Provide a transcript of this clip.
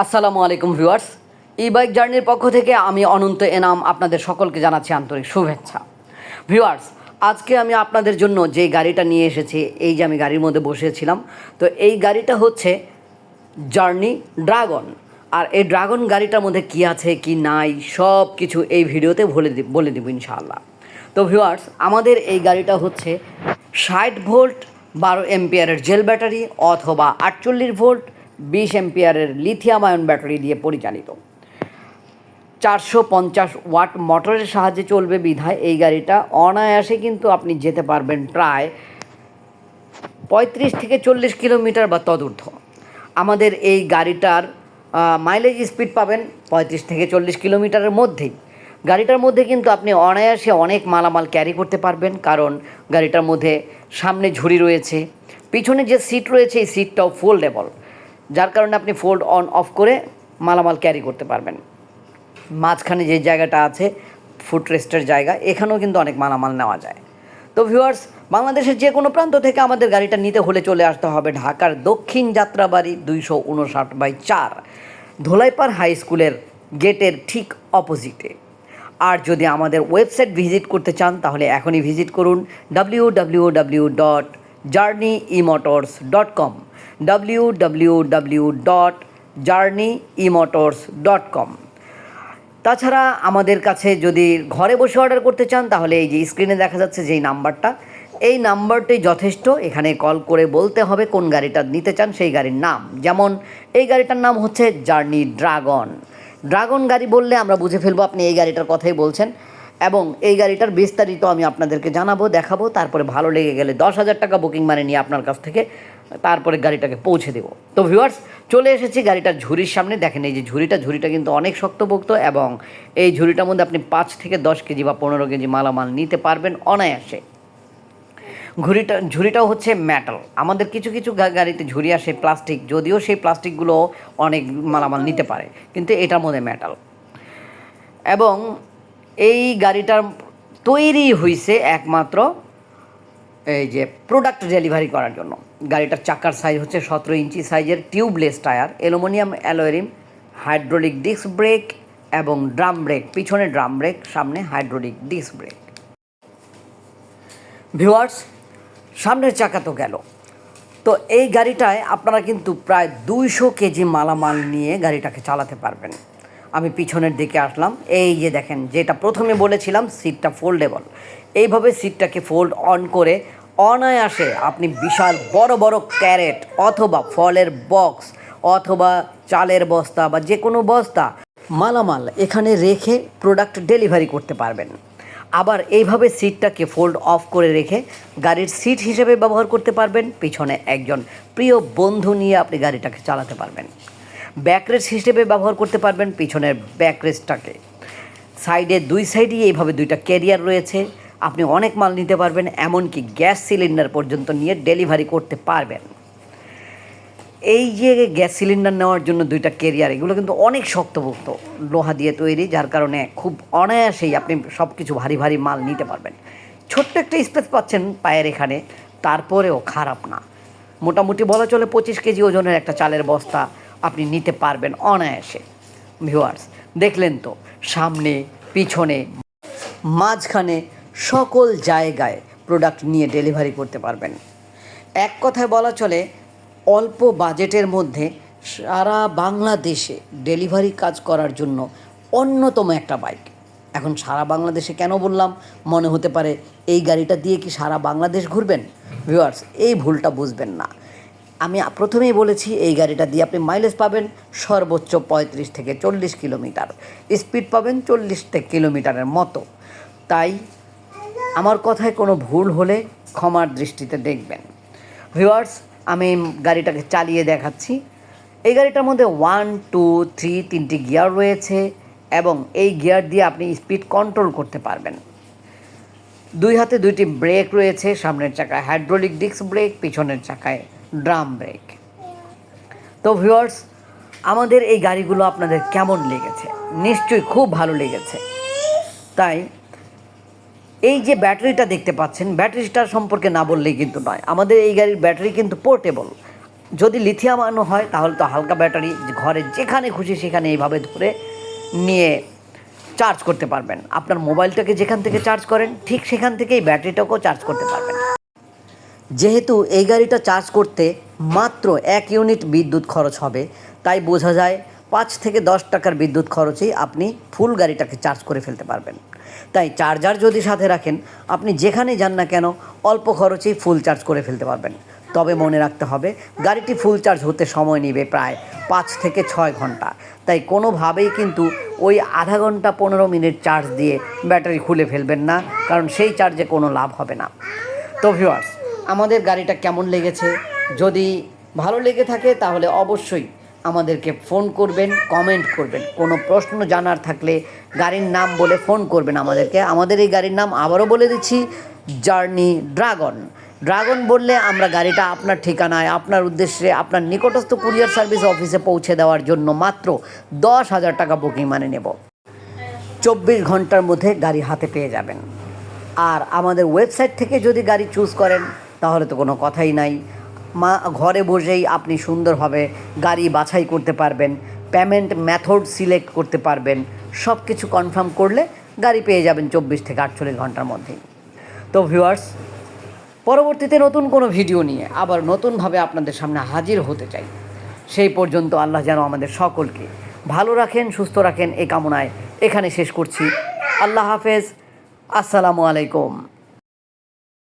আসসালামু আলাইকুম ভিউয়ার্স। ই বাইক জার্নির পক্ষ থেকে আমি অনন্ত এনাম আপনাদের সকলকে জানাচ্ছি আন্তরিক শুভেচ্ছা। ভিউয়ার্স, আজকে আমি আপনাদের জন্য যে গাড়িটা নিয়ে এসেছি, এই যে আমি গাড়ির মধ্যে বসেছিলাম, তো এই গাড়িটা হচ্ছে জার্নি ড্রাগন। আর এই ড্রাগন গাড়িটার মধ্যে কি আছে, কি নাই সব কিছু এই ভিডিওতে বলে দিব বলে দেবো ইনশাআল্লাহ। তো ভিউয়ার্স, আমাদের এই গাড়িটা হচ্ছে ষাট ভোল্ট বারো এম্পিয়ারের জেল ব্যাটারি অথবা আটচল্লিশ ভোল্ট বিশ এম্পিয়ারের লিথিয়াম আয়ন ব্যাটারি দিয়ে পরিচালিত। চারশো পঞ্চাশ ওয়াট মোটরের সাহায্যে চলবে বিধায় এই গাড়িটা। অনায়াসে কিন্তু আপনি যেতে পারবেন প্রায় পঁয়ত্রিশ থেকে চল্লিশ কিলোমিটার বা তদূর্ধ্ব। আমাদের এই গাড়িটার মাইলেজ স্পিড পাবেন পঁয়ত্রিশ থেকে চল্লিশ কিলোমিটারের মধ্যেই। গাড়িটার মধ্যে কিন্তু আপনি অনায়াসে অনেক মালামাল ক্যারি করতে পারবেন, কারণ গাড়িটার মধ্যে সামনে ঝুড়ি রয়েছে। পিছনে যে সিট রয়েছে, এই সিটটাও ফোল্ডেবল যার কারণে আপনি ফোল্ড অন অফ করে মালামাল ক্যারি করতে পারবেন। মাঝখানে যে জায়গাটা আছে ফুট রেস্টের জায়গা, এখানেও কিন্তু অনেক মালামাল নেওয়া যায়। তো ভিউয়ার্স বাংলাদেশের যে কোনো প্রান্ত থেকে আমাদের গাড়িটা নিতে হলে চলে আসতে হবে ঢাকার দক্ষিণ যাত্রাবাড়ি দুইশো উনষাট বাই চার, ধোলাইপাড় হাই স্কুলের গেটের ঠিক অপোজিটে আর যদি আমাদের ওয়েবসাইট ভিজিট করতে চান, তাহলে এখনই ভিজিট করুন W W W dot journey emotors dot com W W dot journey emotors dot com তাছাড়া আমাদের কাছে যদি ঘরে বসে অর্ডার করতে চান, তাহলে এই যে স্ক্রিনে দেখা যাচ্ছে যেই নাম্বারটা, এই নাম্বারটি যথেষ্ট। এখানে কল করে বলতে হবে কোন গাড়িটা নিতে চান সেই গাড়ির নাম। যেমন, এই গাড়িটার নাম হচ্ছে জার্নি ড্রাগন ড্রাগন গাড়ি বললে আমরা বুঝে ফেলব আপনি এই গাড়িটার কথাই বলছেন। এবং এই গাড়িটার বিস্তারিত আমি আপনাদেরকে জানাব, দেখাবো। তারপরে ভালো লেগে গেলে দশ হাজার টাকা বুকিং মানে নিয়ে আপনার কাছ থেকে তারপরে গাড়িটাকে পৌঁছে দেবো। তো ভিউয়ার্স চলে এসেছি গাড়িটার ঝুড়ির সামনে। দেখেন এই যে ঝুড়িটা ঝুড়িটা কিন্তু অনেক শক্তপোক্ত এবং এই ঝুড়িটার মধ্যে আপনি পাঁচ থেকে দশ কেজি বা পনেরো কেজি মালামাল নিতে পারবেন অনায়াসে। ঘুড়িটা, ঝুড়িটাও হচ্ছে মেটাল আমাদের কিছু কিছু গাড়িতে ঝুড়ি আসে প্লাস্টিক যদিও সেই প্লাস্টিকগুলো অনেক মালামাল নিতে পারে, কিন্তু এটার মধ্যে মেটাল এবং এই গাড়িটার তৈরি হয়েছে একমাত্র এই যে প্রোডাক্ট ডেলিভারি করার জন্য। গাড়িটার চাকার সাইজ হচ্ছে সতেরো ইঞ্চি সাইজের tubeless tyre aluminium alloy rim hydraulic disc brake এবং ড্রাম ব্রেক পিছনে ড্রাম ব্রেক সামনে হাইড্রোলিক ডিস্ক ব্রেক ভিউয়ার্স সামনের চাকা তো গেল। তো এই গাড়িটায় আপনারা কিন্তু প্রায় দুইশো কেজি মালামাল নিয়ে গাড়িটাকে চালাতে পারবেন। আমি পিছনের দিকে আসলাম। এই যে দেখেন, যেটা প্রথমে বলেছিলাম সিটটা ফোল্ডেবল এইভাবে সিটটাকে ফোল্ড অন করে অনায়াসে আপনি বিশাল বড় বড় ক্যারেট অথবা ফলের বক্স অথবা চালের বস্তা বা যে কোনো বস্তা মালামাল এখানে রেখে প্রোডাক্ট ডেলিভারি করতে পারবেন। আবার এইভাবে সিটটাকে ফোল্ড অফ করে রেখে গাড়ির সিট হিসেবে ব্যবহার করতে পারবেন। পিছনে একজন প্রিয় বন্ধু নিয়ে আপনি গাড়িটাকে চালাতে পারবেন। ব্যাকরেস হিসেবে ব্যবহার করতে পারবেন পিছনের ব্যাকরেসটাকে সাইডে দুই সাইডেই এইভাবে দুইটা ক্যারিয়ার রয়েছে। আপনি অনেক মাল নিতে পারবেন, এমনকি গ্যাস সিলিন্ডার পর্যন্ত নিয়ে ডেলিভারি করতে পারবেন। এই যে গ্যাস সিলিন্ডার নেওয়ার জন্য দুইটা কেরিয়ার এগুলো কিন্তু অনেক শক্তপোক্ত লোহা দিয়ে তৈরি, যার কারণে খুব অনায়াসেই আপনি সব কিছু ভারী ভারী মাল নিতে পারবেন। ছোট্ট একটা স্পেস পাচ্ছেন পায়ের এখানে, তারপরেও খারাপ না। মোটামুটি বলা চলে পঁচিশ কেজি ওজনের একটা চালের বস্তা আপনি নিতে পারবেন অনায়াসে। ভিউয়ার্স, দেখলেন তো, সামনে, পিছনে, মাঝখানে সকল জায়গায় প্রোডাক্ট নিয়ে ডেলিভারি করতে পারবেন। এক কথায় বলা চলে, অল্প বাজেটের মধ্যে সারা বাংলাদেশে ডেলিভারি কাজ করার জন্য অন্যতম একটা বাইক এখন সারা বাংলাদেশে কেন বললাম? মনে হতে পারে এই গাড়িটা দিয়ে কি সারা বাংলাদেশ ঘুরবেন? ভিউয়ার্স, এই ভুলটা বুঝবেন না। আমি প্রথমেই বলেছি, এই গাড়িটা দিয়ে আপনি মাইলেজ পাবেন সর্বোচ্চ পঁয়ত্রিশ থেকে চল্লিশ কিলোমিটার। স্পিড পাবেন চল্লিশ থেকে কিলোমিটারের মতো। তাই আমার কথায় কোনো ভুল হলে ক্ষমার দৃষ্টিতে দেখবেন। ভিউয়ার্স আমি গাড়িটাকে চালিয়ে দেখাচ্ছি। এই গাড়িটার মধ্যে ওয়ান টু থ্রি তিনটি গিয়ার রয়েছে এবং এই গিয়ার দিয়ে আপনি স্পিড কন্ট্রোল করতে পারবেন। দুই হাতে দুইটি ব্রেক রয়েছে, সামনের চাকায় হাইড্রোলিক ডিস্ক ব্রেক পিছনের চাকায় ড্রাম ব্রেক তো ভিউয়ার্স আমাদের এই গাড়িগুলো আপনাদের কেমন লেগেছে? নিশ্চয়ই খুব ভালো লেগেছে। তাই, এই যে ব্যাটারিটা দেখতে পাচ্ছেন ব্যাটারিটার সম্পর্কে না বললেই কিন্তু নয়। আমাদের এই গাড়ির ব্যাটারি কিন্তু পোর্টেবল যদি লিথিয়াম আনো হয়, তাহলে তো হালকা ব্যাটারি ঘরে যেখানে খুশি সেখানে এইভাবে ধরে নিয়ে চার্জ করতে পারবেন। আপনার মোবাইলটাকে যেখান থেকে চার্জ করেন, ঠিক সেখান থেকেই ব্যাটারিটাকেও চার্জ করতে পারবেন। যেহেতু এই গাড়িটা চার্জ করতে মাত্র এক ইউনিট বিদ্যুৎ খরচ হবে, তাই বোঝা যায় পাঁচ থেকে দশ টাকার বিদ্যুৎ খরচেই আপনি ফুল গাড়িটাকে চার্জ করে ফেলতে পারবেন। তাই চার্জার যদি সাথে রাখেন, আপনি যেখানে যান না কেন, অল্প খরচেই ফুল চার্জ করে ফেলতে পারবেন। তবে মনে রাখতে হবে, গাড়িটি ফুল চার্জ হতে সময় নেবে প্রায় পাঁচ থেকে ছয় ঘণ্টা। তাই কোনোভাবেই কিন্তু ওই আধা ঘণ্টা পনেরো মিনিট চার্জ দিয়ে ব্যাটারি খুলে ফেলবেন না, কারণ সেই চার্জে কোনো লাভ হবে না। তো ভিউয়ার্স আমাদের গাড়িটা কেমন লেগেছে? যদি ভালো লেগে থাকে, তাহলে অবশ্যই আমাদেরকে ফোন করবেন, কমেন্ট করবেন। কোনো প্রশ্ন জানার থাকলে গাড়ির নাম বলে ফোন করবেন আমাদেরকে। আমাদের এই গাড়ির নাম আবারও বলে দিচ্ছি, জার্নি ড্রাগন। ড্রাগন বললে আমরা গাড়িটা আপনার ঠিকানায়, আপনার উদ্দেশ্যে, আপনার নিকটস্থ কুরিয়ার সার্ভিস অফিসে পৌঁছে দেওয়ার জন্য মাত্র দশ হাজার টাকা বুকিং মানে নেব। চব্বিশ ঘণ্টার মধ্যে গাড়ি হাতে পেয়ে যাবেন। আর আমাদের ওয়েবসাইট থেকে যদি গাড়ি চুজ করেন তাহলে তো কোনো কথাই নাই। মা ঘরে বসেই আপনি সুন্দরভাবে গাড়ি বাছাই করতে পারবেন পেমেন্ট মেথড সিলেক্ট করতে পারবেন সব কিছু কনফার্ম করলে গাড়ি পেয়ে যাবেন চব্বিশ থেকে আটচল্লিশ ঘণ্টার মধ্যেই। তো ভিউয়ার্স পরবর্তীতে নতুন কোনো ভিডিও নিয়ে আবার নতুনভাবে আপনাদের সামনে হাজির হতে চাই। সেই পর্যন্ত আল্লাহ যেন আমাদের সকলকে ভালো রাখেন, সুস্থ রাখেন এই কামনায় এখানে শেষ করছি। আল্লাহ হাফেজ। আসসালামু আলাইকুম।